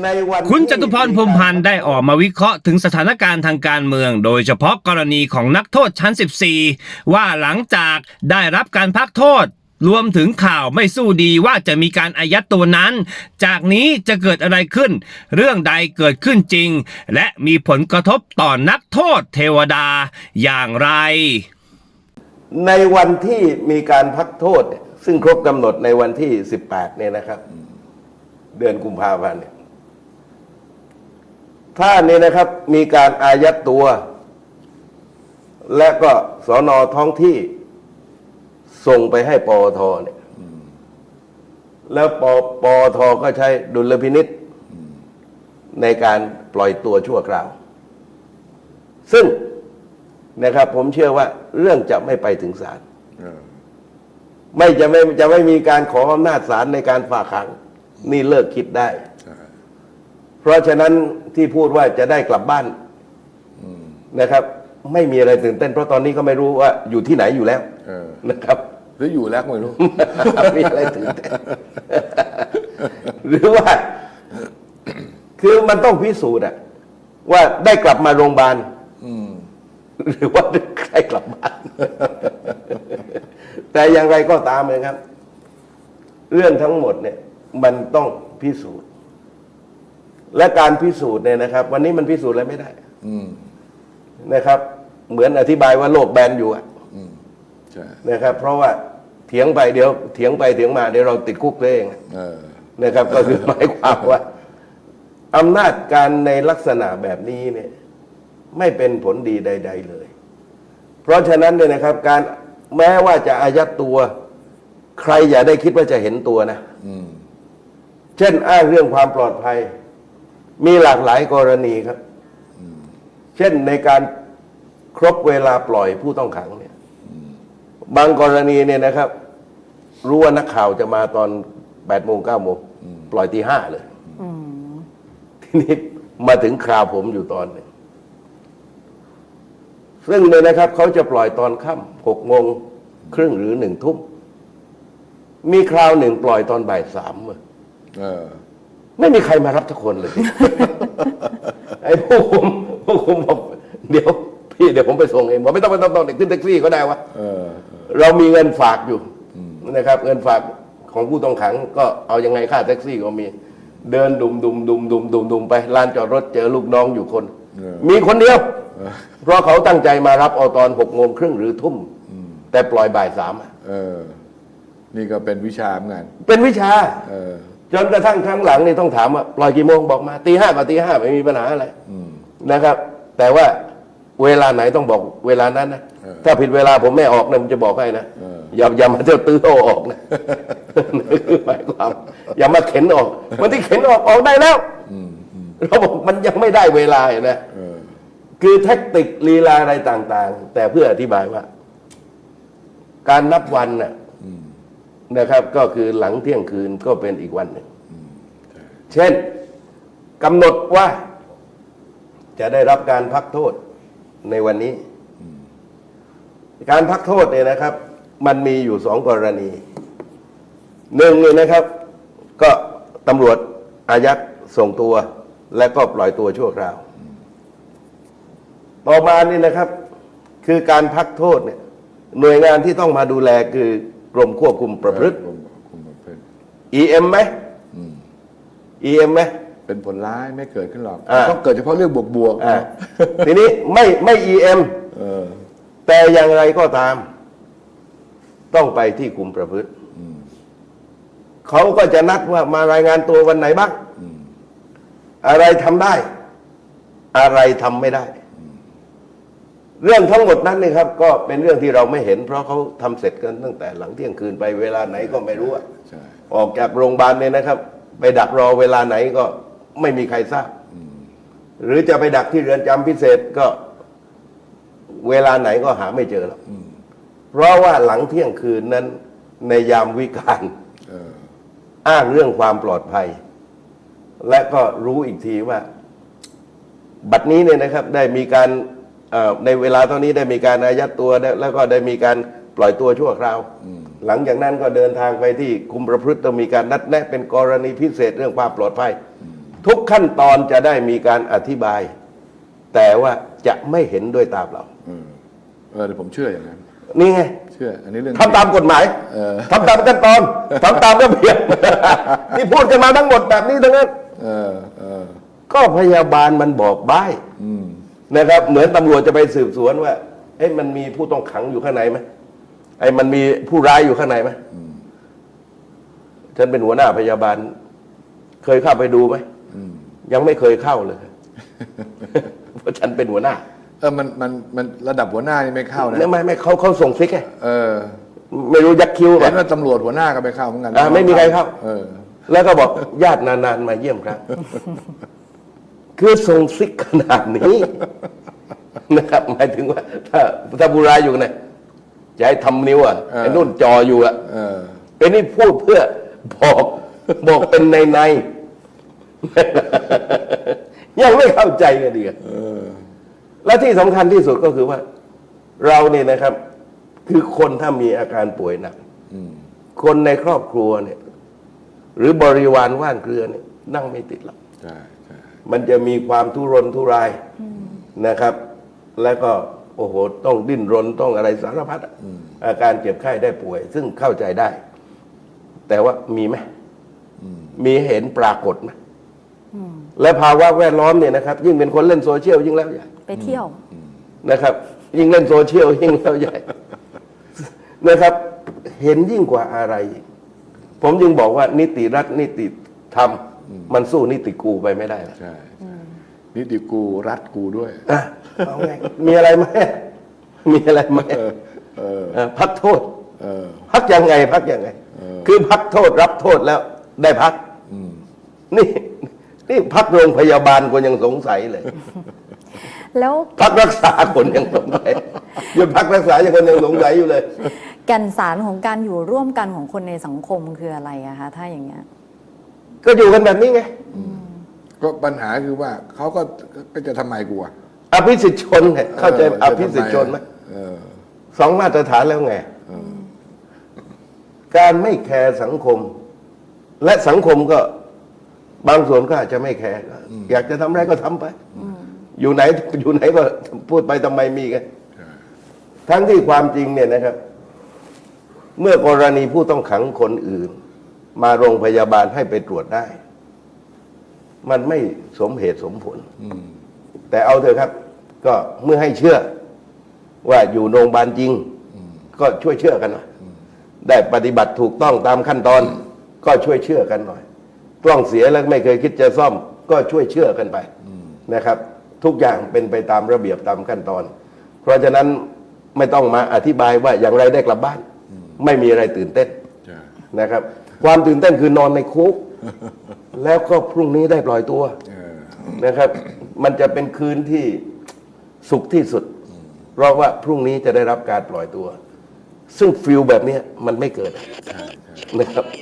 ในวันคุณจตุพรพรหมพันธ์ได้ออกมาวิเคราะห์ถึงสถานการณ์ทางการเมือง โดยเฉพาะกรณีของนักโทษชั้น 14 ว่าหลังจากได้รับการพักโทษ รวมถึงข่าวไม่สู้ดีว่าจะมีการอายัดตัวนั้น จากนี้จะเกิดอะไรขึ้น เรื่องใดเกิดขึ้นจริง และมีผลกระทบต่อนักโทษเทวดาอย่างไร ในวันที่มีการพักโทษเนี่ยซึ่งครบกำหนดในวันที่ 18เนี่ยนะครับ เดือนกุมภาพันธ์เนี่ย ถ้านี่นะครับมีการอายัดตัว และก็สอนอท้องที่ส่งไปให้ปอทเนี่ยแล้วปปอทก็ใช้ดุลพินิษในการปล่อยตัวชั่วคราว ซึ่งนะครับ ผมเชื่อว่าเรื่องจะไม่ไปถึงศาลไม่จะไม่จะไม่มีการขออำนาจศาลในการฝากขัง นี่เลิกคิดได้ เพราะฉะนั้นที่พูดว่าจะได้กลับบ้านนะครับ ไม่มีอะไรตื่นเต้น เพราะตอนนี้ก็ไม่รู้ว่าอยู่ที่ไหนอยู่แล้วเออ นะครับ หรืออยู่แล้วก็ไม่รู้ มีอะไรตื่นเต้น หรือว่า คือมันต้องพิสูจน์อะว่าได้กลับมาโรงพยาบาลอืม หรือว่าได้กลับบ้าน แต่อย่างไรก็ตามเลยครับ เรื่องทั้งหมดเนี่ย มันต้องพิสูจน์ และการพิสูจน์เนี่ยนะครับ วันนี้มันพิสูจน์อะไรไม่ได้อืมนะครับ เหมือนอธิบายว่าโลกแบนอยู่อะอืมใช่นะครับ เพราะว่าเถียงไปเดี๋ยวเถียงไปเถียงมาเดี๋ยวเราติดคุกเองอะเออนะครับ ก็คือหมายความว่าอำนาจการในลักษณะแบบนี้เนี่ย ไม่เป็นผลดีใด ๆ เลย เพราะฉะนั้นเนี่ยนะครับ การแม้ว่าจะอายัดตัว ใครอย่าได้คิดว่าจะเห็นตัวนะ อืม เช่นอ้างเรื่องความปลอดภัย มีหลากหลายกรณีครับ เช่นในการครบเวลาปล่อยผู้ต้องขังเนี่ย บางกรณีเนี่ยนะครับ รู้ว่านักข่าวจะมาตอนแปดโมงเก้าโมงปล่อยตีห้าเลยทีนี้มาถึงคราวผมอยู่ตอนหนึ่งซึ่งเนี่ยนะครับเขาจะปล่อยตอนค่ำหกโมงครึ่งหรือหนึ่งทุ่มมีคราวหนึ่งปล่อยตอนบ่ายสามอะเออ ไม่มีใครมารับทุกคนเลย ไอ้พวกผมพวกผมบอกเดี๋ยว พี่เดี๋ยวผมไปส่งเองบอกไม่ต้องไม่ต้องต้องเด็กขึ้นแท็กซี่ก็ได้วะเออ เรามีเงินฝากอยู่นะครับ เงินฝากของผู้ต้องขัง ก็เอายังไงค่าแท็กซี่ก็มี เดินดุมดุมดุมดุมดุมดุมไปลานจอดรถเจอลูกน้องอยู่คนมีคนเดียว เพราะเขาตั้งใจมารับเอาตอนหกโมงครึ่งหรือทุ่ม แต่ปล่อยบ่ายสามอะเออ นี่ก็เป็นวิชาเหมือนกันเป็นวิชา เออ จนกระทั่งครั้งหลังนี่ต้องถามว่าปล่อยกี่โมงบอกมาตีห้ากับตีห้าไม่มีปัญหาอะไรนะครับ แต่ว่าเวลาไหนต้องบอกเวลานั้นนะเออถ้าผิดเวลาผมไม่ออกนะผมจะบอกให้นะเอออย่าอย่ามาเที่ยวตื้อเอาออกนะนั่นคือหมายความอย่ามาเข็นออกมันที่เข็นออกออกได้แล้วเราบอกมันยังไม่ได้เวลาเห็นไหมเออคือแท็กติกลีลาอะไรต่าง ๆ แต่เพื่ออธิบายว่า การนับวันน่ะ นะครับ ก็คือหลังเที่ยงคืนก็เป็นอีกวันหนึ่ง เช่นกำหนดว่า จะได้รับการพักโทษในวันนี้ การพักโทษเนี่ยนะครับ มันมีอยู่สองกรณีหนึ่งเนี่ยนะครับ ก็ตำรวจอายัดส่งตัว และก็ปล่อยตัวชั่วคราว ต่อมานี่นะครับ คือการพักโทษเนี่ยหน่วยงานที่ต้องมาดูแลคือ กรมควบคุมประพฤติผมผมบอกเป็น EM ไหม EM ไหม เป็นผลร้ายไม่เกิดขึ้นหรอกอ่า ต้องเกิดเฉพาะเรื่องบวกบวกๆอ่า นะทีนี้ไม่ไม่ EM เออ แต่อย่างไรก็ตาม ต้องไปที่กลุ่มประพฤติเขาก็จะนัดว่ามารายงานตัววันไหนบ้างอะไรทำได้ อะไรทำไม่ได้ เรื่องทั้งหมดนั้นนี่ครับก็เป็นเรื่องที่เราไม่เห็น เพราะเขาทำเสร็จกันตั้งแต่หลังเที่ยงคืนไปเวลาไหนก็ไม่รู้อะใช่ ออกจากโรงพยาบาลเนี่ยนะครับ ไปดักรอเวลาไหนก็ไม่มีใครทราบ หรือจะไปดักที่เรือนจำพิเศษก็ เวลาไหนก็หาไม่เจอหรอกเพราะว่าหลังเที่ยงคืนนั้น ในยามวิการเออ อ้างเรื่องความปลอดภัย และก็รู้อีกทีว่า บัดนี้เนี่ยนะครับ ได้มีการเอ่อ ในเวลาเท่านี้ได้มีการอายัดตัวได้แล้วก็ได้มีการปล่อยตัวชั่วคราว หลังจากนั้นก็เดินทางไปที่คุมประพฤติต้องมีการนัดแนะเป็นกรณีพิเศษเรื่องความปลอดภัย ทุกขั้นตอนจะได้มีการอธิบาย แต่ว่าจะไม่เห็นด้วยตาเปล่าเออเออเดี๋ยวผมเชื่ออย่างนั้นนี่ไงเชื่ออันนี้เรื่องทำตามกฎหมายเออทำตามขั้นตอนทำตามระเบียบที่พูดกันมาทั้งหมดแบบนี้ทั้งนั้นเออเออก็พยาบาลมันบอกบ้ายอืม นะครับ เหมือนตำรวจจะไปสืบสวนว่าเอ๊ะมันมีผู้ต้องขังอยู่ข้างในไหมไอ้มันมีผู้ร้ายอยู่ข้างในไหมฉันเป็นหัวหน้าพยาบาล เคยเข้าไปดูไหมอืมยังไม่เคยเข้าเลยเพราะฉันเป็นหัวหน้า เออมันมันมันระดับหัวหน้านี่ไม่เข้านะไม่ไม่ไม่เขาเขาส่งซิกไงเออ ไม่รู้ยักคิ้วเห็ป่ะนว่าตำรวจหัวหน้าก็ไปเข้าเหมือนกันอ่าไม่มีใครเข้าเออแล้วก็บอกญาตินานๆมาเยี่ยมครับ คือส่งซิกขนาดนี้ นะครับ หมายถึงว่า ถ้าถ้าบุราอยู่เนี่ยจะให้ทำนิ้วอะเออไอ้นุ่นจออยู่อะเออไอ้นี่พูดเพื่อบอกบอกเป็นในในๆยังไม่เข้าใจกันดีกว่าเออและที่สำคัญที่สุดก็คือว่า เราเนี่ยนะครับ คือคนถ้ามีอาการป่วยหนักอืมคนในครอบครัวเนี่ย หรือบริวารว่านเกลือเนี่ย นั่งไม่ติดหรอกใช่ใช่ มันจะมีความทุรนทุรายนะครับ แล้วก็โอ้โหต้องดิ้นรนต้องอะไรสารพัดอะอาการเจ็บไข้ได้ป่วย ซึ่งเข้าใจได้ แต่ว่ามีไหมมีเห็นปรากฏไหมและภาวะแวดล้อมเนี่ยนะครับ ยิ่งเป็นคนเล่นโซเชียลยิ่งแล้วใหญ่ไปเที่ยวนะครับ ยิ่งเล่นโซเชียลยิ่งแล้วใหญ่นะครับ เห็นยิ่งกว่าอะไรอีกผมจึงบอกว่านิติรัฐนิติธรรม มันสู้นิติกูไปไม่ได้แล้วใช่ใช่นี่ดิกูรัดกูด้วยอะเอาไงมีอะไรไหมมีอะไรไหมเออเออเออพักโทษ เออ พักยังไง พักยังไง เออ คือพักโทษรับโทษแล้ว ได้พัก อืม นี่ นี่พักโรงพยาบาลคนยังสงสัยเลย แล้วพักรักษาคนยังสงสัยหยุดพักรักษายังคนยังสงสัยอยู่เลย แก่นสารของการอยู่ร่วมกันของคนในสังคมคืออะไรอะคะถ้าอย่างเงี้ย ก็อยู่กันแบบนี้ไงก็ปัญหาคือว่าเขาก็ก็จะทำไมกูอะอภิสิทธิชนเนี่ยเข้าใจอภิสิทธิชนไหมเออ สองมาตรฐานแล้วไงการไม่แคร์สังคม และสังคมก็ บางส่วนก็อาจจะไม่แคร์ก็อยากจะทำอะไรก็ทำไป อยู่ไหนอยู่ไหนก็พูดไปทำไมมีกันทั้งที่ความจริงเนี่ยนะครับ เมื่อกรณีผู้ต้องขังคนอื่น มาโรงพยาบาลให้ไปตรวจได้ มันไม่สมเหตุสมผลอืมแต่เอาเถอะครับ ก็เมื่อให้เชื่อว่าอยู่โรงพยาบาลจริง ก็ช่วยเชื่อกันหน่อยได้ปฏิบัติถูกต้องตามขั้นตอน ก็ช่วยเชื่อกันหน่อยกล้องเสียแล้วไม่เคยคิดจะซ่อม ก็ช่วยเชื่อกันไปนะครับ ทุกอย่างเป็นไปตามระเบียบตามขั้นตอน เพราะฉะนั้นไม่ต้องมาอธิบายว่าอย่างไรได้กลับบ้าน ไม่มีอะไรตื่นเต้นใช่นะครับ ความตื่นเต้นคือนอนในคุก แล้วก็พรุ่งนี้ได้ปล่อยตัวเออนะครับ มันจะเป็นคืนที่สุขที่สุด เพราะว่าพรุ่งนี้จะได้รับการปล่อยตัว ซึ่งฟิลแบบเนี้ยมันไม่เกิดใช่ใช่นะครับ Music. Start